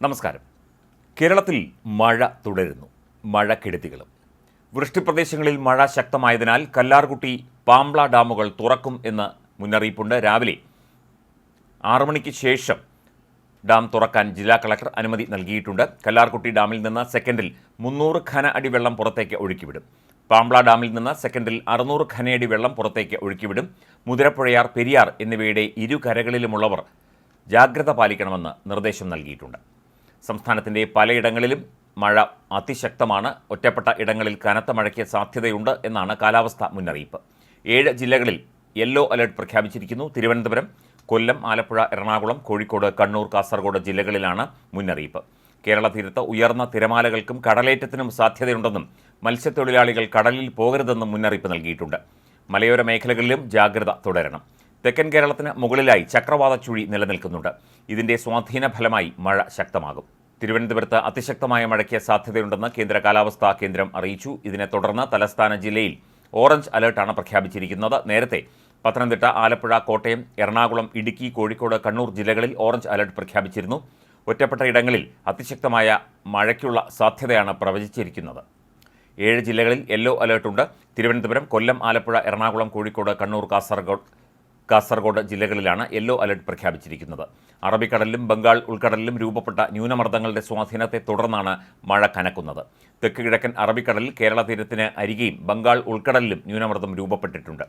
നമസ്കാരം. കേരളത്തിൽ മഴ തുടരുന്നു. മഴക്കെടുതികളും. വൃഷ്ടിപ്രദേശങ്ങളിൽ മഴ ശക്തമായതിനാൽ കല്ലാർകുട്ടി പാംബ്ല ഡാമുകൾ തുറക്കും എന്ന് മുന്നറിയിപ്പുണ്ട്. രാവിലെ ആറു മണിക്ക് ശേഷം ഡാം തുറക്കാൻ ജില്ലാ കളക്ടർ അനുമതി നൽകിയിട്ടുണ്ട്. കല്ലാർകുട്ടി ഡാമിൽ നിന്ന് സെക്കൻഡിൽ മുന്നൂറ് ഘന അടി വെള്ളം പുറത്തേക്ക് ഒഴുക്കിവിടും. പാംബ്ല ഡാമിൽ നിന്ന് സെക്കൻഡിൽ അറുന്നൂറ് ഘനയടി വെള്ളം പുറത്തേക്ക് ഒഴുക്കിവിടും. മുതിരപ്പുഴയാർ പെരിയാർ എന്നിവയുടെ ഇരു കരകളിലുമുള്ളവർ ജാഗ്രത പാലിക്കണമെന്ന് നിർദ്ദേശം നൽകിയിട്ടുണ്ട്. സംസ്ഥാനത്തിന്റെ പലയിടങ്ങളിലും മഴ അതിശക്തമാണ്. ഒറ്റപ്പെട്ട ഇടങ്ങളിൽ കനത്ത മഴയ്ക്ക് സാധ്യതയുണ്ട് എന്നാണ് കാലാവസ്ഥാ മുന്നറിയിപ്പ്. ഏഴ് ജില്ലകളിൽ യെല്ലോ അലർട്ട് പ്രഖ്യാപിച്ചിരിക്കുന്നു. തിരുവനന്തപുരം കൊല്ലം ആലപ്പുഴ എറണാകുളം കോഴിക്കോട് കണ്ണൂർ കാസർഗോഡ് ജില്ലകളിലാണ് മുന്നറിയിപ്പ്. കേരള തീരത്ത് ഉയർന്ന തിരമാലകൾക്കും കടലേറ്റത്തിനും സാധ്യതയുണ്ടെന്നും മത്സ്യത്തൊഴിലാളികൾ കടലിൽ പോകരുതെന്നും മുന്നറിയിപ്പ് നൽകിയിട്ടുണ്ട്. മലയോര മേഖലകളിലും ജാഗ്രത തുടരണം. തെക്കൻ കേരളത്തിന് മുകളിലായി ചക്രവാത ചുഴി നിലനിൽക്കുന്നുണ്ട്. ഇതിന്റെ സ്വാധീന ഫലമായി മഴ ശക്തമാകും. തിരുവനന്തപുരത്ത് അതിശക്തമായ മഴയ്ക്ക് സാധ്യതയുണ്ടെന്ന് കേന്ദ്ര കാലാവസ്ഥാ കേന്ദ്രം അറിയിച്ചു. ഇതിനെ തുടർന്ന് തലസ്ഥാന ജില്ലയിൽ ഓറഞ്ച് അലർട്ടാണ് പ്രഖ്യാപിച്ചിരിക്കുന്നത്. നേരത്തെ പത്തനംതിട്ട ആലപ്പുഴ കോട്ടയം എറണാകുളം ഇടുക്കി കോഴിക്കോട് കണ്ണൂർ ജില്ലകളിൽ ഓറഞ്ച് അലർട്ട് പ്രഖ്യാപിച്ചിരുന്നു. ഒറ്റപ്പെട്ട ഇടങ്ങളിൽ അതിശക്തമായ മഴയ്ക്കുള്ള സാധ്യതയാണ് പ്രവചിച്ചിരിക്കുന്നത്. ഏഴ് ജില്ലകളിൽ യെല്ലോ അലേർട്ടുണ്ട്. തിരുവനന്തപുരം കൊല്ലം ആലപ്പുഴ എറണാകുളം കോഴിക്കോട് കണ്ണൂർ കാസർഗോഡ് കാസർഗോഡ് ജില്ലകളിലാണ് യെല്ലോ അലർട്ട് പ്രഖ്യാപിച്ചിരിക്കുന്നത്. അറബിക്കടലിലും ബംഗാൾ ഉൾക്കടലിലും രൂപപ്പെട്ട ന്യൂനമർദ്ദങ്ങളുടെ സ്വാധീനത്തെ തുടർന്നാണ് മഴ കനക്കുന്നത്. തെക്ക് കിഴക്കൻ അറബിക്കടലിൽ കേരള തീരത്തിന് അരികെയും ബംഗാൾ ഉൾക്കടലിലും ന്യൂനമർദ്ദം രൂപപ്പെട്ടിട്ടുണ്ട്.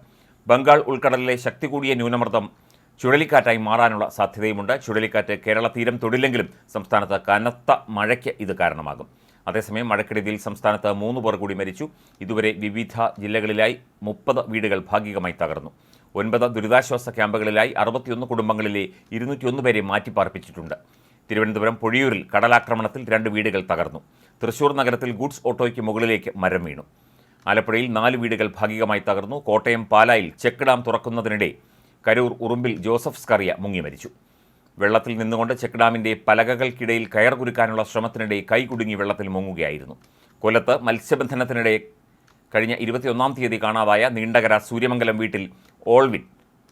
ബംഗാൾ ഉൾക്കടലിലെ ശക്തി കൂടിയ ന്യൂനമർദ്ദം ചുഴലിക്കാറ്റായി മാറാനുള്ള സാധ്യതയുമുണ്ട്. ചുഴലിക്കാറ്റ് കേരള തീരം തൊടില്ലെങ്കിലും സംസ്ഥാനത്ത് കനത്ത മഴയ്ക്ക് ഇത് കാരണമാകും. അതേസമയം മഴക്കെടുതിയിൽ സംസ്ഥാനത്ത് മൂന്ന് പേർ കൂടി മരിച്ചു. ഇതുവരെ വിവിധ ജില്ലകളിലായി മുപ്പത് വീടുകൾ ഭാഗികമായി തകർന്നു. ഒൻപത് ദുരിതാശ്വാസ ക്യാമ്പുകളിലായി അറുപത്തിയൊന്ന് കുടുംബങ്ങളിലെ ഇരുന്നൂറ്റിയൊന്ന് പേരെ മാറ്റിപ്പാർപ്പിച്ചിട്ടുണ്ട്. തിരുവനന്തപുരം പൊഴിയൂരിൽ കടലാക്രമണത്തിൽ രണ്ട് വീടുകൾ തകർന്നു. തൃശൂർ നഗരത്തിൽ ഗുഡ്സ് ഓട്ടോയ്ക്ക് മുകളിലേക്ക് മരം വീണു. ആലപ്പുഴയിൽ നാല് വീടുകൾ ഭാഗികമായി തകർന്നു. കോട്ടയം പാലായിൽ ചെക്ക് ഡാം തുറക്കുന്നതിനിടെ കരൂർ ഉറുമ്പിൽ ജോസഫ് സ്കറിയ മുങ്ങി മരിച്ചു. വെള്ളത്തിൽ നിന്നുകൊണ്ട് ചെക്ക് ഡാമിന്റെ പലകകൾക്കിടയിൽ കയർ കുരുക്കാനുള്ള ശ്രമത്തിനിടെ കൈകുടുങ്ങി വെള്ളത്തിൽ മുങ്ങുകയായിരുന്നു. കൊല്ലത്ത് മത്സ്യബന്ധനത്തിനിടെ കഴിഞ്ഞ ഇരുപത്തിയൊന്നാം തീയതി കാണാതായ നീണ്ടകര സൂര്യമംഗലം വീട്ടിൽ ഓൾവിൻ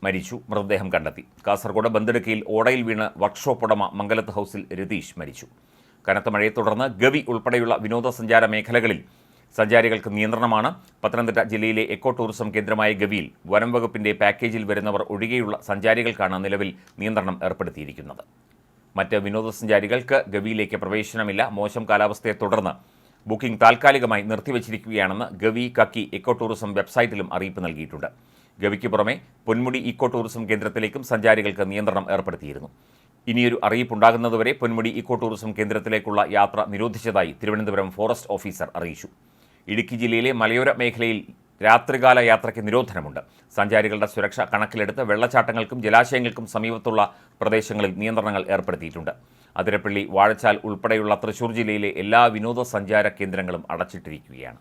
മരിച്ചു. മൃതദേഹം കണ്ടെത്തി. കാസർഗോഡ് ബന്തെടുക്കയിൽ ഓടയിൽ വീണ് വർക്ക്ഷോപ്പ് ഉടമ മംഗലത്ത് ഹൗസിൽ രതീഷ് മരിച്ചു. കനത്ത മഴയെ തുടർന്ന് ഗവി ഉൾപ്പെടെയുള്ള വിനോദസഞ്ചാര മേഖലകളിൽ സഞ്ചാരികൾക്ക് നിയന്ത്രണമാണ്. പത്തനംതിട്ട ജില്ലയിലെ എക്കോ ടൂറിസം കേന്ദ്രമായ ഗവിയിൽ വനം വകുപ്പിന്റെ പാക്കേജിൽ വരുന്നവർ ഒഴികെയുള്ള സഞ്ചാരികൾക്കാണ് നിലവിൽ നിയന്ത്രണം ഏർപ്പെടുത്തിയിരിക്കുന്നത്. മറ്റ് വിനോദസഞ്ചാരികൾക്ക് ഗവിയിലേക്ക് പ്രവേശനമില്ല. മോശം കാലാവസ്ഥയെ തുടർന്ന് ബുക്കിംഗ് താൽക്കാലികമായി നിർത്തിവച്ചിരിക്കുകയാണെന്ന് ഗവി കക്കി എക്കോ ടൂറിസം വെബ്സൈറ്റിലും അറിയിപ്പ് നൽകിയിട്ടുണ്ട്. ഗവിക്ക് പുറമെ പൊന്മുടി ഇക്കോ ടൂറിസം കേന്ദ്രത്തിലേക്കും സഞ്ചാരികൾക്ക് നിയന്ത്രണം ഏർപ്പെടുത്തിയിരുന്നു. ഇനിയൊരു അറിയിപ്പുണ്ടാകുന്നതുവരെ പൊന്മുടി ഇക്കോ ടൂറിസം കേന്ദ്രത്തിലേക്കുള്ള യാത്ര നിരോധിച്ചതായി തിരുവനന്തപുരം ഫോറസ്റ്റ് ഓഫീസർ അറിയിച്ചു. ഇടുക്കി ജില്ലയിലെ മലയോര മേഖലയിൽ രാത്രികാല യാത്രയ്ക്ക് നിരോധനമുണ്ട്. സഞ്ചാരികളുടെ സുരക്ഷ കണക്കിലെടുത്ത് വെള്ളച്ചാട്ടങ്ങൾക്കും ജലാശയങ്ങൾക്കും സമീപത്തുള്ള പ്രദേശങ്ങളിൽ നിയന്ത്രണങ്ങൾ ഏർപ്പെടുത്തിയിട്ടുണ്ട്. അതിരപ്പള്ളി വാഴച്ചാൽ ഉൾപ്പെടെയുള്ള തൃശൂർ ജില്ലയിലെ എല്ലാ വിനോദസഞ്ചാര കേന്ദ്രങ്ങളും അടച്ചിട്ടിരിക്കുകയാണ്.